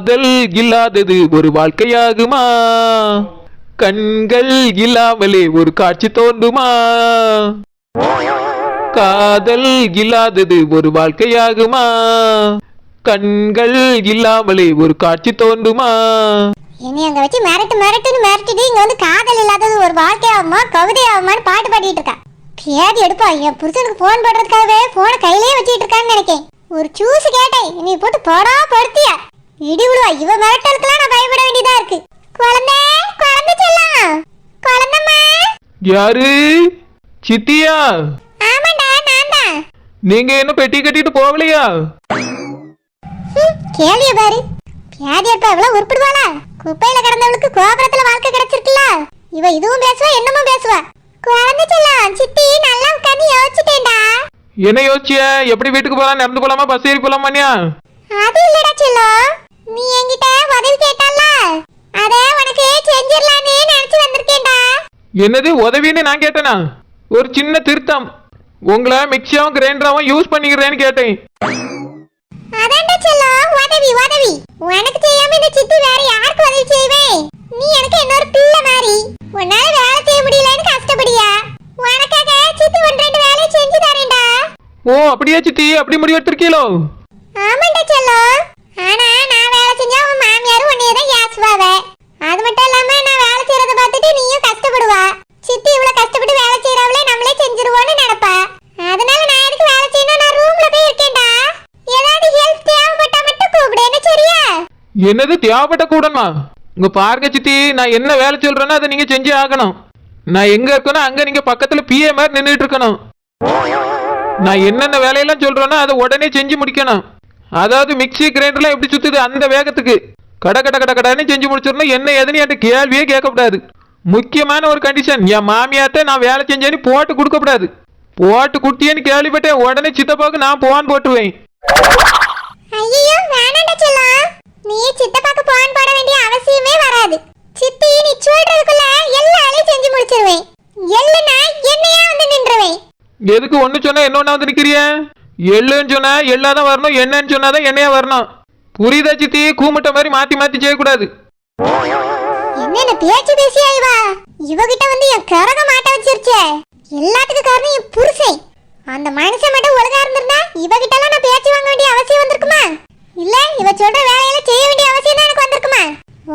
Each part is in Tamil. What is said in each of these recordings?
காதல் இல்லாதது ஒரு வாழ்க்கையாகுமா? கண்கள் இல்லாமலே ஒரு காட்சி தோன்றுமா? காதல் இல்லாதது ஒரு வாழ்க்கையாகுமா? கண்கள் இல்லாமலே ஒரு காட்சி தோன்றுமா? என்னை அங்க வச்சு மிரட்டு மிரட்டுன்னு மிரட்டிட்டு இங்க வந்து காதல் இல்லாதது ஒரு வாழ்க்கையாகுமா கவிதை ஆகுமான்னு பாட்டு பாடிட்டு இருக்கா. பேதி எடுப்பா என் புருஷனுக்கு போன் போடுறதுக்காகவே போனை கையிலேயே வச்சுட்டு இருக்கான்னு நினைக்கேன். ஒரு சூஸ் கேட்டேன் நீ போட்டு படா படுத்தியா? இடி விழுவா இவ மிரட்டலுக்குலாம் நான் பயப்பட வேண்டியதா இருக்கு. குழந்தை குழந்தை செல்லம் குழந்தைம்மா. யாரு? சித்தியா? ஆமாண்டா நான் தான் நீங்க என்ன பெட்டி கட்டிட்டு போகலையா? கேள்விய பாரு. பேதி எடுப்பா இவ்வளவு உருப்பிடுவாளா? குப்பையில கிடந்தவளுக்கு கோபுரத்துல வாழ்க்கை கிடைச்சிருக்குல்ல. இவ இதுவும் பேசுவா என்னமும் பேசுவா. குழந்தை செல்லம் சித்தி நல்லா உட்காந்து யோசிச்சுட்டேன்டா. என்ன யோசிச்சிய? எப்படி வீட்டுக்கு போலாம் நடந்து போலாமா? பஸ் ஏறி போலாமானியா? அது இல்லடா செல்லம் நீ என்கிட்ட உதவி கேட்டல்ல? அத உனக்கு செஞ்சிரலான்னு நினைச்சு வந்திருக்கேன்டா. என்னது உதவின்னு நான் கேட்டேனா? ஒரு சின்ன திருத்தம். உங்களை மிக்சியாவும் கிரைண்டராவும் யூஸ் பண்ணிக்கிறேன்னு கேட்டேன். அதான்டா செல்லம் உதவி உதவி. உனக்கு செய்யாம இந்த சித்தி வேற யாருக்கு உதவி செய்வேன் நீ எனக்கு இன்னொரு பிள்ளை மாதிரி. உன்னால வேலை செய்ய முடியலன்னு கஷ்டப்படியா? உனக்காக சித்தி ஒன்று ரெண்டு வேலையை செஞ்சு தரேன்டா. ஓ அப்படியா சித்தி? அப்படி முடிவெடுத்திருக்கீங்களோ ஆமாண்டா செல்லம் ஆனா நான் வேலை செஞ்சா உன் மாமியாரும் தான் ஏசுவாவ அது மட்டும் இல்லாம நான் வேலை செய்யறத பார்த்துட்டு நீயும் கஷ்டப்படுவா. சித்தி இவ்வளவு கஷ்டப்பட்டு வேலை செய்யறாவளே நம்மளே செஞ்சிருவோம்னு நினைப்பா. அதனால நான் எதுக்கு வேலை செய்யணும்? நான் ரூம்ல போய் இருக்கேன்டா. ஏதாவது ஹெல்ப் தேவைப்பட்டா மட்டும் கூப்பிடு. என்ன சரியா? என்னது தேவைப்பட்ட கூடமா? உங்க பாருங்க சித்தி நான் என்ன வேலை சொல்றேனோ அதை நீங்க செஞ்சே ஆகணும். நான் எங்க இருக்கணும் அங்க நீங்க பக்கத்துல பிஏ மாதிரி நின்றுட்டு இருக்கணும். நான் என்னென்ன வேலையெல்லாம் சொல்றேனோ அதை உடனே செஞ்சு முடிக்கணும். அதாவது மிக்சி கிரைண்டர்லாம் எப்படி சுத்துது அந்த வேகத்துக்கு. கட கட கட கடன்னு செஞ்சு முடிச்சிடணும். என்ன எதுன்னு என்கிட்ட கேள்வியே கேட்கக்கூடாது. முக்கியமான ஒரு கண்டிஷன் என் மாமியார்ட்ட நான் வேலை செஞ்சேன்னு போட்டு கொடுக்கக்கூடாது. போட்டு குட்டியேன்னு கேள்விப்பட்டேன். உடனே சித்தப்பாவுக்கு நான் போன் போட்டுருவேன். ஐயோ வேணாண்டா செல்லம் நீ சித்தப்பாக்கு போன் போட வேண்டிய அவசியமே வராது. சித்தி நீ சொல்றதுக்குள்ள எல்லா வேலையும் செஞ்சு முடிச்சிருவேன். எல்லுனா என்னையா வந்து நின்றுவேன்? எதுக்கு ஒன்று சொன்னா இன்னொன்று வந்து நிற்கிறிய எள்ளுன்னு சொன்னா எள்ளா தான் வரணும். என்னன்னு சொன்னா தான் எண்ணெயா வரணும். புரியுதா சித்தி? கூமிட்ட மாதிரி மாத்தி மாத்தி செய்யக்கூடாது. என்னென்ன பேச்சு பேசியா இவா? இவகிட்ட வந்து என் கரக மாட்ட வச்சிருச்சே. எல்லாத்துக்கும் காரணம் என் புருஷன். அந்த மனுஷன் மட்டும் ஒழுங்கா இருந்திருந்தா இவகிட்ட எல்லாம் நான் பேச்சு வாங்க வேண்டிய அவசியம் வந்திருக்குமா? இல்ல இவ சொல்ற வேலையெல்லாம் செய்ய வேண்டிய அவசியம் தான் எனக்கு வந்திருக்குமா?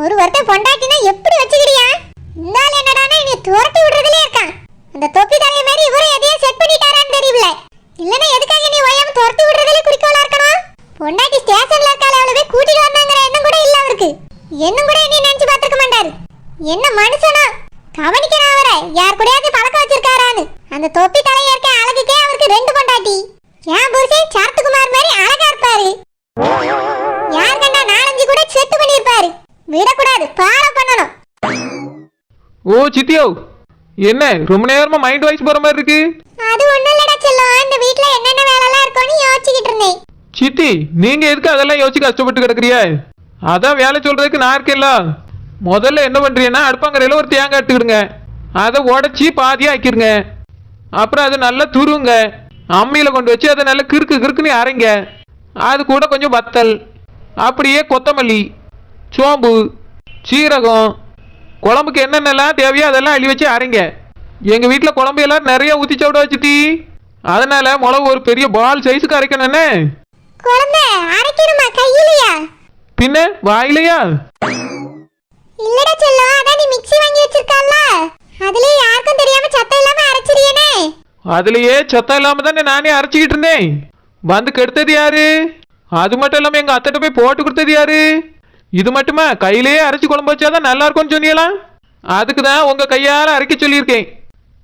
ஒரு ஒருத்தன் பொண்டா எப்படி வச்சுக்கிறியா இந்த ஆள் என்னடானா என்னை துரத்தி விடுறதுலயே இருக்கான் அந்த தொப்பி தலைய மாதிரி இவரும் எதையும் செட் பண்ணிட்டாரான்னு தெரியல இல்லனா எதுக்காக நீ ஓயாம துரத்தி விடுறதுல குறிக்கோளா இருக்கணும் பொண்டாட்டி ஸ்டேஷன்ல இருக்காளே அவளை போய் கூட்டிட்டு வந்தாங்கிற எண்ணம் கூட இல்ல அவருக்கு என்னும் கூட என்ன நினைச்சு பார்த்திருக்க மாட்டாரு என்ன மனுஷனா? கவனிக்கிறான் அவரை. யார் கூடயாவது பழக்கம் வச்சிருக்காரான்னு. அந்த தொப்பி தலைய இருக்க அழகுக்கே அவருக்கு ரெண்டு பொண்டாட்டி. என் புருஷன் சரத்குமார் மாதிரி அழகா இருப்பாரு. யார் கண்டா நாலஞ்சு கூட செட்டு பண்ணிருப்பாரு விடக்கூடாது. ஃபாலோ பண்ணணும். ஓ சித்தியோ. என்ன ரொம்ப நேரமா மைண்ட் வாய்ஸ் போற மாதிரி இருக்கு? அது ஒண்ணும் இல்லடா செல்லம். இந்த வீட்ல என்னென்ன வேலைலாம் இருக்கும்னு யோசிச்சுக்கிட்டு இருந்தேன். சித்தி நீங்க எதுக்கு அதெல்லாம் யோசிச்சு கஷ்டப்பட்டு கிடக்குறிய அதான் வேலை சொல்றதுக்கு நான் இருக்கேன்ல. முதல்ல என்ன பண்றீங்கன்னா அடுப்பாங்கரையில ஒரு தேங்காய் எடுத்துக்கிடுங்க. அதை உடச்சி பாதியா ஆக்கிருங்க அப்புறம் அது நல்லா துருங்க. அம்மியில கொண்டு வச்சு அதை நல்லா கிறுக்கு கிறுக்குன்னு அரைங்க. அது கூட கொஞ்சம் வத்தல் அப்படியே கொத்தமல்லி சோம்பு சீரகம் குழம்புக்கு என்னென்னலாம் தேவையோ அதெல்லாம் அள்ளி வச்சு அரைங்க. எங்கள் வீட்டில் குழம்பு எல்லாம் நிறைய ஊற்றி சாப்பிட வச்சுட்டி. அதனால மிளகு ஒரு பெரிய பால் சைஸுக்கு அரைக்கணும்னே பின்ன வாயிலையா? இல்லடா செல்லம் அதான் நீ மிக்ஸி வாங்கி வச்சிருக்கல்ல அதுலயே யாருக்கும் தெரியாம சத்தம் இல்லாம அரைச்சிரியனே அதுலயே சத்தம் இல்லாம தானே நானே அரைச்சிக்கிட்டு இருந்தேன். வந்து கெடுத்தது யாரு? அது மட்டும் இல்லாம எங்க அத்தைட்ட போய் போட்டு கொடுத்தது யாரு? இது மட்டுமா? கையிலேயே அரைச்சி குழம்பு வச்சாதான் நல்லா இருக்கும்னு சொன்னீங்களாம் அதுக்கு தான் உங்க கையால அரைக்க சொல்லியிருக்கேன்.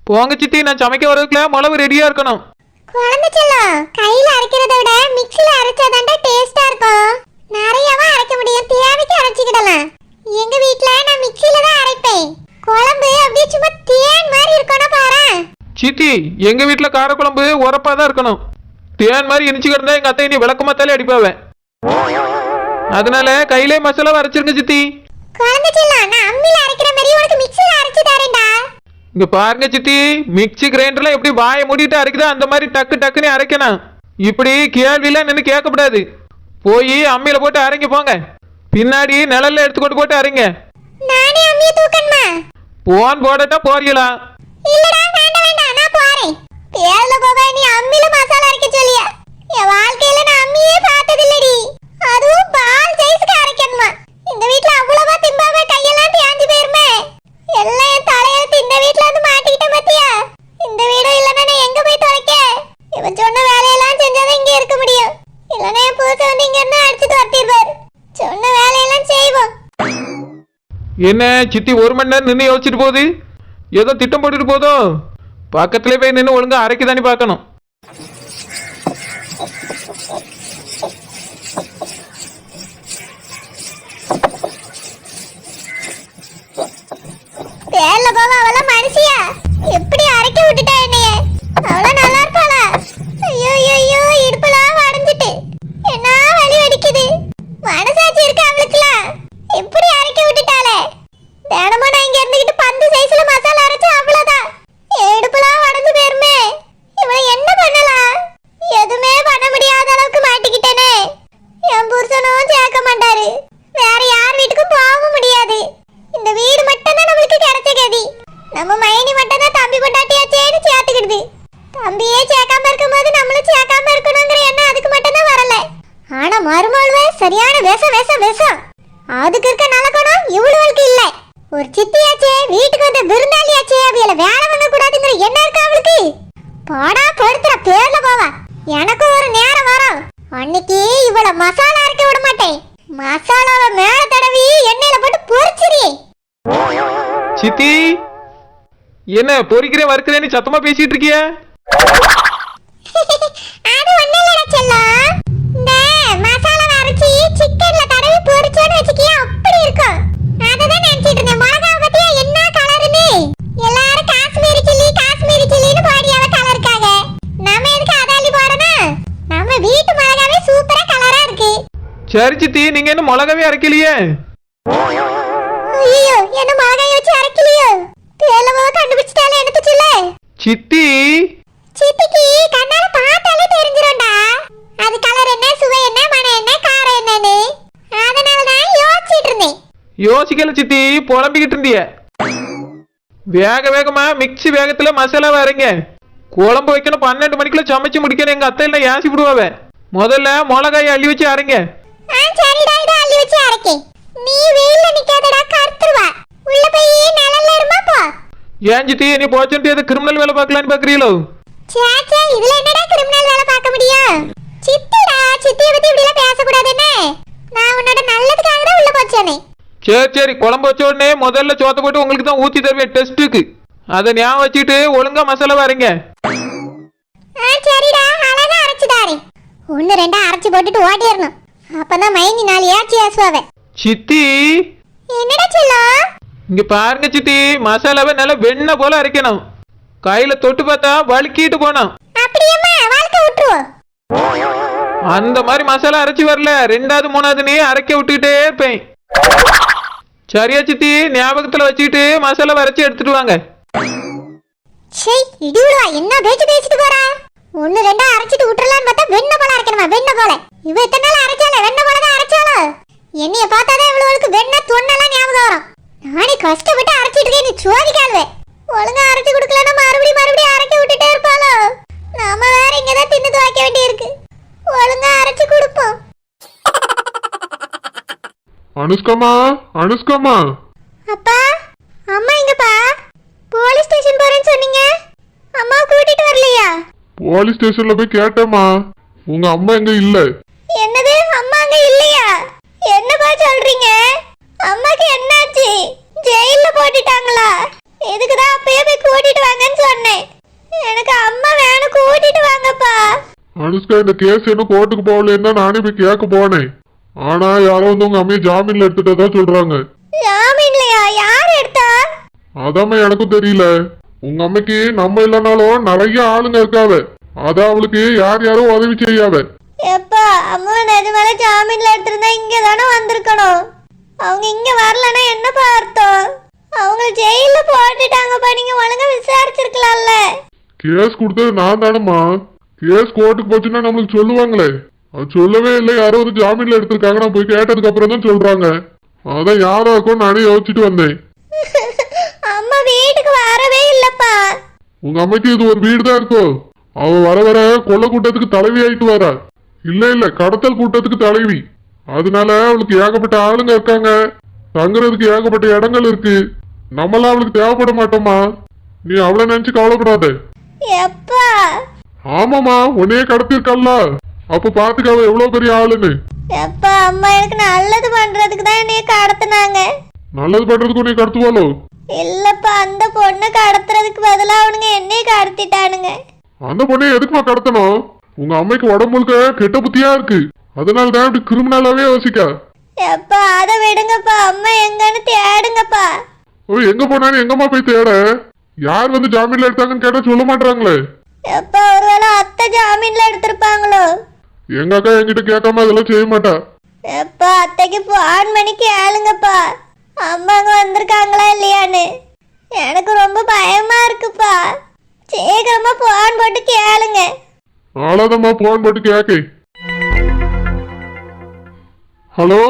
போங்க சித்தி நான் சமைக்க வரதுக்குள்ள மிளகு ரெடியா இருக்கணும். குழந்தை செல்லம் கையில அரைக்கிறத விட மிக்ஸில அரைச்சாதான்டா டேஸ்டா இருக்கும் நிறையவா அரைக்க முடியும் தேவைக்கு அரைச்சிக்கிடலாம் எங்க வீட்ல நான் மிக்ஸில தான் அரைப்பேன் குழம்பு அப்படியே சும்மா தேன் மாதிரி இருக்கணும் பாரு சித்தி எங்க வீட்டுல காரக்குழம்பு உரப்பா தான் இருக்கணும். தேன் மாதிரி இனிச்சு கிடந்தா எங்க அத்தை நீ விளக்கமாத்தாலே அடிப்பாவ. அதனால கையிலே மசாலா அரைச்சிருங்க சித்தி. இங்க பாருங்க சித்தி மிக்ஸி கிரைண்டர்ல எப்படி வாயை மூடிட்டு அரைக்குதோ அந்த மாதிரி டக்கு டக்குன்னு அரைக்கணும். இப்படி கேள்வியெல்லாம் நின்று கேட்கக்கூடாது. போய் அம்மியில போட்டு அரைங்க போங்க. பின்னாடி நிழல்ல எடுத்துக்கொண்டு போட்டு அரைங்க. போன் போடட்டா போறீங்களா இல்லடா வேண்டாம் வேண்டாம் நான் போறேன் பேர்ல கோபா நீ அம்மில மசாலா அரைக்க சொல்லியா. என் வாழ்க்கையில நான் அம்மியே பார்த்தது இல்லடி அதுவும் பால் ஜெயிஸ்க்கு அரைக்கணுமா? இந்த வீட்ல அவ்வளவா திம்பாம கையெல்லாம் தேஞ்சு போயிருமே. எல்லாம் என் தலையெழுத்து இந்த வீட்ல வந்து மாட்டிக்கிட்டேன் பாத்தியா? இந்த வீடும் இல்லைன்னா நான் எங்க போய் தொலைக்க? இவன் சொன்ன வேலையெல்லாம் செஞ்சாதான் இங்க இருக்க முடியும். இல்லைன்னா என் புதுசை வந்து இங்க இருந்து அடிச்சு துரத்திடுவார். சொன்ன வேலையெல்லாம் செய்வோம். என்ன சித்தி ஒரு மணி நேரம் நின்று யோசிச்சுட்டு போகுது? ஏதோ திட்டம் போட்டுட்டு போதோ? பக்கத்துல போய் நின்று ஒழுங்கா அரைக்கு தானே பார்க்கணும். பேர்ல போவ அவள மனுஷியா? எப்படி அரைக்க விட்டுட்டா என்னைய? அவ்வளவு நல்லா இருப்பாளா ஐயோ ஐயோ ஐயோ இடுப்புலாம் வடைஞ்சிட்டு என்ன வலி வலிக்குது மனசாட்சி இருக்கு அவளுக்குலாம் எப்படி அரைக்க விட்டுட்டாளே தினமும் நான் இங்க இருந்துகிட்டு பந்து சைஸ்ல மசாலா அரைச்சு அவ்வளவுதான் என் இடுப்புலாம் வடைஞ்சு போயிருமே இவளை என்ன பண்ணலாம் எதுவுமே பண்ண முடியாத அளவுக்கு மாட்டிக்கிட்டேனே என் புருஷனும் சேர்க்க மாட்டாரு வேற யார் வீட்டுக்கும் போகவும் முடியாது இந்த வீடு மட்டும் தான் நம்மளுக்கு கிடைச்ச கதி நம்ம மைனி மட்டும் தான் தம்பி பொண்டாட்டியாச்சேன்னு சேர்த்துக்கிடுது தம்பியே சேர்க்காம இருக்கும்போது நம்மளும் சேர்க்காம இருக்கணுங்கிற எண்ணம் அதுக்கு மட்டும் தான் வரல ஆனா மருமகளுவே சரியான விஷம் விஷம் விஷம் அதுக்கு இருக்க நலக்கணம் இவ்வளவுக்கு இல்ல ஒரு சித்தியாச்சே வீட்டுக்கு வந்த விருந்தாளியாச்சே அவியல வேலை வாங்க கூடாதுங்கிற எண்ணம் இருக்கா அவளுக்கு பாடா படுத்துற பேர்ல போவா. எனக்கு ஒரு நேரம் வரும் அன்னைக்கு இவள மசாலா அரைக்க விட மாட்டேன். மசாலாவை மேல தடவி எண்ணெயில போட்டு பொரிச்சிரி. சித்தி என்ன பொறிக்கிறேன் வறுக்கிறேன்னு சத்தமா பேசிட்டு இருக்கிய? அது ஒண்ணு இல்லடா செல்லம். இந்த மசாலாவை அரைச்சி சிக்கன்ல தடவி பொரிச்சோன்னு வச்சுக்கியா அப்படி இருக்கும் அததான் நினைச்சிட்டு இருந்தேன் மிளகாவை பத்தியா என்ன கலருன்னு எல்லாரும் காஷ்மீரி சில்லி காஷ்மீரி சில்லின்னு பாடியாவ கலருக்காக நம்ம எதுக்கு அதாலி போடணும் நம்ம வீட்டு மிளகாவே சூப்பரா கலரா இருக்கு சரி சித்தி நீங்க என்ன மிளகாவே அரைக்கலையே? ஐயோ என்ன மிளகாய் வச்சு அரைக்கலையோ? பேலவோ கண்டுபிடிச்சிட்டாலே சொல்ல சித்தி? சித்திக்கு கண்ணால பார்த்தாலே தெரிஞ்சிரும்டா. அது கலர் என்ன சுவை என்ன மனம் என்ன காரம் என்னன்னு? அதனால தான் யோசிச்சிட்டு இருந்தேன். யோசிக்கல சித்தி புலம்பிக்கிட்டு இருந்திய. வேக வேகமா மிக்ஸி வேகத்துல மசாலாவை அரைங்க. குழம்பு வைக்கணும் பன்னெண்டு மணிக்குள்ள சமைச்சு முடிக்கணும். எங்க அத்தை எல்லாம் ஏசி விடுவாவ. முதல்ல மிளகாயை அள்ளி வச்சு அரைங்க. ஆ வச்சு அரைக்கேன் நீ வெயில்ல நிக்காதடா கருத்துருவா. உள்ள போய் நிழல்ல இருமா போ. ஏன் சித்தி நீ போச்சுட்டு எது கிரிமினல் வேலை பார்க்கலான்னு பாக்குறீங்களோ சே சே இதுல என்னடா கிரிமினல் வேலை பார்க்க முடியும்? சித்திடா சித்திய பத்தி இப்படி எல்லாம் பேசக்கூடாது என்ன நான் உன்னோட நல்லதுக்காக தான் உள்ள போச்சேனே. சரி சரி குழம்பு வச்ச உடனே முதல்ல சோத்த போட்டு உங்களுக்கு தான் ஊத்தி தருவேன் டெஸ்ட்டுக்கு அதை ஞாபகம் வச்சுட்டு ஒழுங்கா மசாலாவை அரைங்க ஆ சரிடா அழகா அரைச்சு தாரேன். ஒன்று ரெண்டா அரைச்சு போட்டுட்டு ஓடிடணும் அப்பதான் மைனி நாலு ஏச்சி ஏசுவாவ சித்தி! என்னடா செல்லம் இங்க பாருங்க சித்தி மசாலாவை நல்லா வெண்ணெய் போல அரைக்கணும். கையில தொட்டு பார்த்தா வழுக்கிட்டு போனோம் அப்படியேம்மா வாழ்க்கை விட்டுருவோம் அந்த மாதிரி மசாலா அரைச்சு வரல ரெண்டாவது மூணாவதுனே அரைக்க விட்டுக்கிட்டே இருப்பேன். சரியா சித்தி ஞாபகத்துல வச்சுக்கிட்டு மசாலா அரைச்சு எடுத்துட்டு வாங்க. என்ன பேச்சு பேசிட்டு போறா? ஒன்னு ரெண்டா அரைச்சிட்டு விட்டுறலான்னு பார்த்தா வெண்ணெய் போல அரைக்கணுமா வெண்ணெய் போல. இவ இத்தனை நாள் அரைச்சால வெண்ணெய் போல தான் அரைச்சாலோ என்னைய பார்த்தாதான் இவ்வளவுக்கு வெண்ணெய் தொன்னெல்லாம் ஞாபகம் வரும். நானே கஷ்டப்பட்டு அரைச்சிட்டு இருக்கேன் நீ சோதிக்காதவே ஒழுங்கா அரைச்சு கொடுக்கலன்னா மறுபடியும் மறுபடியும் அரைக்க விட்டுட்டே இருப்பாளோ? நாம வேற இங்கதான் தின்னு துவைக்க வேண்டியிருக்கு. ஒழுங்கா அரைச்சு கொடுப்போம். அனுஷ்காமா அனுஷ்காமா அப்பா அம்மா எங்கப்பா போலீஸ் ஸ்டேஷன் போறேன்னு சொன்னீங்க அம்மா கூட்டிட்டு வரலையா போலீஸ் ஸ்டேஷன்ல போய் கேட்டேம்மா. உங்க அம்மா எங்க இல்ல? என்னது? அம்மா அங்க இல்லையா? என்னப்பா சொல்றீங்க? அம்மாக்கு என்னாச்சு? ஜெயில்ல போட்டுட்டாங்களா? இதுக்கு தான் அப்பயே போய் கூட்டிட்டு வாங்கன்னு சொன்னேன். எனக்கு அம்மா வேணும் கூட்டிட்டு வாங்கப்பா. அனுஷ்கா இந்த கேஸ் இன்னும் கோர்ட்டுக்கு போகலன்னா நானே போய் கேட்க போனேன். ஆனா யாரோ வந்து உங்க அம்மையை ஜாமீன்ல எடுத்துட்டதா சொல்றாங்க. ஜாமீன்லையா? யார் எடுத்தா? அதாம்மா எனக்கும் தெரியல. உங்க அம்மைக்கு நம்ம இல்லைனாலும் நிறைய ஆளுங்க இருக்காவ அதான் அவளுக்கு யார் யாரும் உதவி செய்யாவ எப்பா அம்மா நிஜமால ஜாமீன்ல எடுத்திருந்தா இங்க தானே வந்திருக்கணும். அவங்க இங்க வரலன்னா என்னப்பா அர்த்தம் அவங்க ஜெயில போட்டுட்டாங்கப்பா நீங்க ஒழுங்கா விசாரிச்சிருக்கலாம்ல. கேஸ் கொடுத்தது நான் தானம்மா. கேஸ் கோர்ட்டுக்கு போச்சுன்னா நம்மளுக்கு சொல்லுவாங்களே. அது சொல்லவே இல்லை யாரோ ஒரு ஜாமீன்ல எடுத்திருக்காங்க. நான் போய் கேட்டதுக்கு அப்புறம் தான் சொல்றாங்க. அதான் யாரா இருக்கும் நானே யோசிச்சுட்டு வந்தேன். அம்மா வீட்டுக்கு வரவே இல்லப்பா. உங்க அம்மைக்கு இது ஒரு வீடு தான் இருக்கோ? அவ வர வர கொள்ள கூட்டத்துக்கு தலைவி ஆயிட்டு வரா. இல்ல இல்ல கடத்தல் கூட்டத்துக்கு தலைவி. அதனால அவளுக்கு ஏகப்பட்ட ஆளுங்க இருக்காங்க. தங்குறதுக்கு ஏகப்பட்ட இடங்கள் இருக்கு. நம்மளாம் அவளுக்கு தேவைப்பட மாட்டோமா நீ அவளை நினைச்சு கவலைப்படாத. எப்பா? ஆமாமா உன்னையே கடத்திருக்கல்ல அப்ப பாத்துக்க அவ எவ்வளவு பெரிய ஆளுன்னு. எப்பா அம்மா எனக்கு நல்லது பண்றதுக்கு தான் என்னைய கடத்துனாங்க. நல்லது பண்றதுக்கு உன்னை கடத்துவாளோ? இல்லப்பா அந்த பொண்ணை கடத்துறதுக்கு பதிலா அவனுங்க என்னைய கடத்திட்டானுங்க. அந்த பொண்ணை எதுக்குமா கடத்தணும்? உங்க அம்மைக்கு உடம்பு முழுக்க கெட்ட புத்தியா இருக்கு. அதனால தான் இப்படி கிரிமினலாவே யோசிக்க. எப்பா அதை விடுங்கப்பா. அம்மா எங்கன்னு தேடுங்கப்பா. ஓ எங்க போனாலும் எங்கம்மா போய் தேட? யார் வந்து ஜாமீன்ல எடுத்தாங்கன்னு கேட்டா சொல்ல மாட்டாங்களே. எப்பா ஒருவேளை அத்தை ஜாமீன்ல எடுத்திருப்பாங்களோ? எங்க அக்கா என்கிட்ட கேட்காம அதெல்லாம் செய்ய மாட்டா. எப்பா அத்தைக்கு போன் பண்ணி கேளுங்கப்பா. அம்மாங்க வந்திருக்காங்களா இல்லையான்னு. எனக்கு ரொம்ப பயமா இருக்குப்பா. சீக்கிரமா போன் போட்டு கேளுங்க. நாளாதம்மா போன் போட்டு கேக்கு. ஹலோ